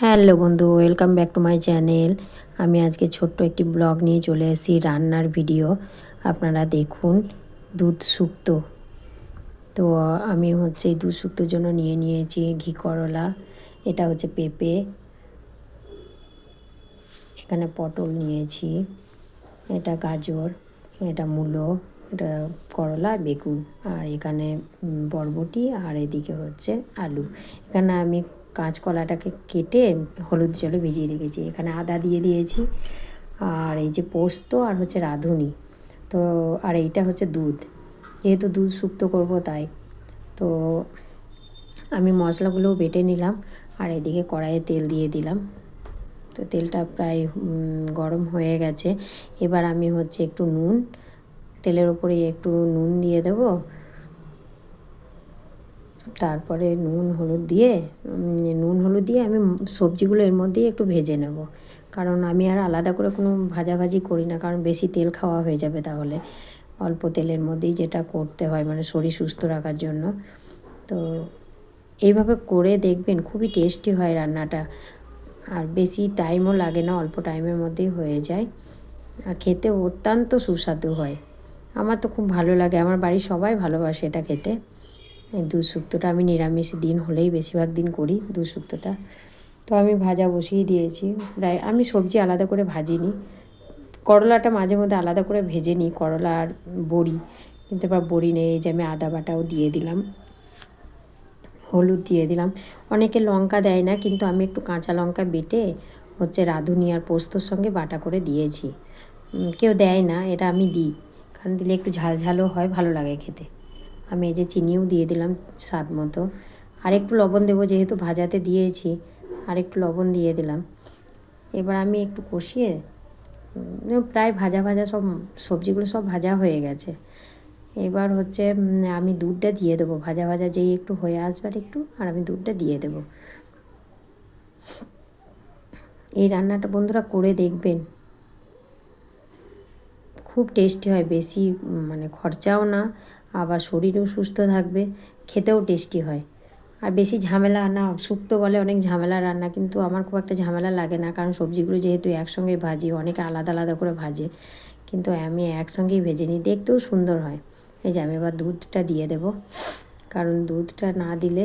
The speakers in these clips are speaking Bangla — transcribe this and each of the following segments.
হ্যালো বন্ধু, welcome back to my channel. আমি আজকে ছোট্ট একটি ব্লগ নিয়ে চলে এসেছি, রান্নার ভিডিও। আপনারা দেখুন, দুধ শুক্তো। তো আমি হচ্ছে দুধ শুক্তোর জন্য নিয়ে নিয়েছি ঘি, করলা। এটা হচ্ছে পেঁপে। এখানে পটল নিয়েছি। এটা গাজর, এটা মূলো, এটা করলা বেগুন। আর এখানে বরবটি আর এদিকে হচ্ছে আলু। এখানে আমি কাঁচকলাটাকে কেটে হলুদ জলে ভিজিয়ে রেখেছি। এখানে আদা দিয়ে দিয়েছি, আর এই যে পোস্ত আর হচ্ছে রাঁধুনি। তো, আর এইটা হচ্ছে দুধ। যেহেতু দুধ শুক্তো করব তাই। তো, আমি মশলাগুলোও বেটে নিলাম, আর এদিকে কড়াইয়ে তেল দিয়ে দিলাম। তো, তেলটা প্রায় গরম হয়ে গেছে। এবার আমি হচ্ছে একটু নুন, তেলের ওপরে একটু নুন দিয়ে দেব। তারপরে নুন, হলুদ দিয়ে নুন, হলুদ দিয়ে আমি সবজিগুলো এর মধ্যেই একটু ভেজে নেব। কারণ আমি আর আলাদা করে কোনো ভাজাভাজি করি না, কারণ বেশি তেল খাওয়া হয়ে যাবে তাহলে। অল্প তেলের মধ্যেই যেটা করতে হয় মানে শরীর সুস্থ রাখার জন্য। তো এইভাবে করে দেখবেন, খুবই টেস্টি হয় রান্নাটা। আর বেশি টাইমও লাগে না, অল্প টাইমের মধ্যেই হয়ে যায়। আর খেতে অত্যন্ত সুস্বাদু হয়। আমার তো খুব ভালো লাগে, আমার বাড়ির সবাই ভালোবাসে এটা খেতে। দুধ শুক্তোটা আমি নিরামিষ দিন হলেই বেশিরভাগ দিন করি দুধ শুক্তোটা। তো আমি ভাজা বসিয়ে দিয়েছি। প্রায় আমি সবজি আলাদা করে ভাজিনি। করলাটা মাঝে মধ্যে আলাদা করে ভেজে নিই, করলা আর বড়ি। কিন্তু এবার বড়ি নেই যে আমি আদা বাটাও দিয়ে দিলাম। হলুদ দিয়ে দিলাম। অনেকে লঙ্কা দেয় না, কিন্তু আমি একটু কাঁচা লঙ্কা বেটে হচ্ছে রাঁধুনি আর পোস্তর সঙ্গে বাটা করে দিয়েছি। কেউ দেয় না, এটা আমি দিই। কারণ দিলে একটু ঝাল ঝালও হয়, ভালো লাগে খেতে। আমি এই যে চিনিও দিয়ে দিলাম স্বাদ মতো। আর একটু লবণ দেবো যেহেতু ভাজাতে দিয়েছি আর একটু লবণ দিয়ে দিলাম। এবার আমি একটু কষিয়ে প্রায় ভাজা ভাজা সব সবজিগুলো সব ভাজা হয়ে গেছে। এবার হচ্ছে আমি দুধটা দিয়ে দেবো। ভাজা ভাজা যেই একটু হয়ে আসবে আর একটু, আর আমি দুধটা দিয়ে দেবো। এই রান্নাটা বন্ধুরা করে দেখবেন। খুব টেস্টি হয়, বেশি মানে খরচাও না। আবার শরীরও সুস্থ থাকবে, খেতেও টেস্টি হয়। আর বেশি ঝামেলা না শুক্তো বলে অনেক ঝামেলা রান্না, কিন্তু আমার খুব একটা ঝামেলা লাগে না, কারণ সবজিগুলো যেহেতু একসঙ্গে ভাজি, অনেকে আলাদা আলাদা করে ভাজে, কিন্তু আমি একসঙ্গেই ভেজে নিই, দেখতেও সুন্দর হয়। এই যে আমি এবার দুধটা দিয়ে দেব, কারণ দুধটা না দিলে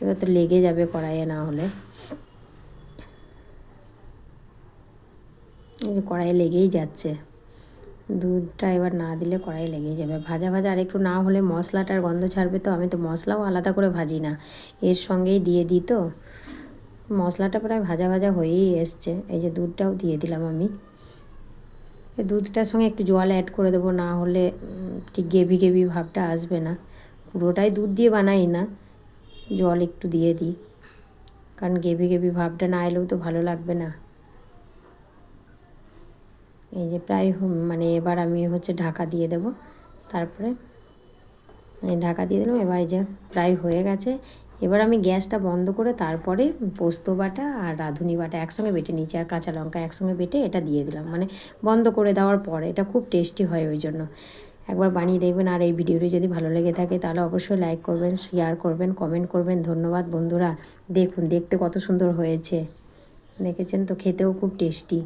এবার তো লেগে যাবে কড়াইয়ে না হলে। কড়াইয়ে লেগেই যাচ্ছে। দুধটা এবার না দিলে কড়াই লেগেই যাবে। ভাজা ভাজা আর একটু না হলে মশলাটার গন্ধ ছাড়বে তো, আমি তো মশলাও আলাদা করে ভাজি না। এর সঙ্গেই দিয়ে দিই তো। মশলাটা প্রায় ভাজা ভাজা হয়েই এসছে। এই যে দুধটাও দিয়ে দিলাম আমি। দুধটার সঙ্গে একটু জল অ্যাড করে দেবো, না হলে ঠিক গেভি গেভি ভাবটা আসবে না। পুরোটাই দুধ দিয়ে বানাই না। জল একটু দিয়ে দিই। কারণ গেভি গেভি ভাবটা না এলেও তো ভালো লাগবে না। এই যে প্রায় মানে এবার আমি হচ্ছে ঢাকা দিয়ে দেব। তারপরে ঢাকা দিয়ে দিলাম, এবার এই যে প্রায় হয়ে গেছে। এবার আমি গ্যাসটা বন্ধ করে তারপরে পোস্ত বাটা আর রাঁধুনি বাটা একসঙ্গে বেটে নিয়েছি, আর কাঁচা লঙ্কা একসঙ্গে বেটে এটা দিয়ে দিলাম। মানে বন্ধ করে দেওয়ার পরে এটা খুব টেস্টি হয় ওই জন্য। একবার বানিয়ে দেখবেন, আর এই ভিডিওটি যদি ভালো লেগে থাকে তাহলে অবশ্যই লাইক করবেন, শেয়ার করবেন, কমেন্ট করবেন। ধন্যবাদ বন্ধুরা। দেখুন, দেখতে কত সুন্দর হয়েছে। দেখেছেন তো? খেতেও খুব টেস্টি।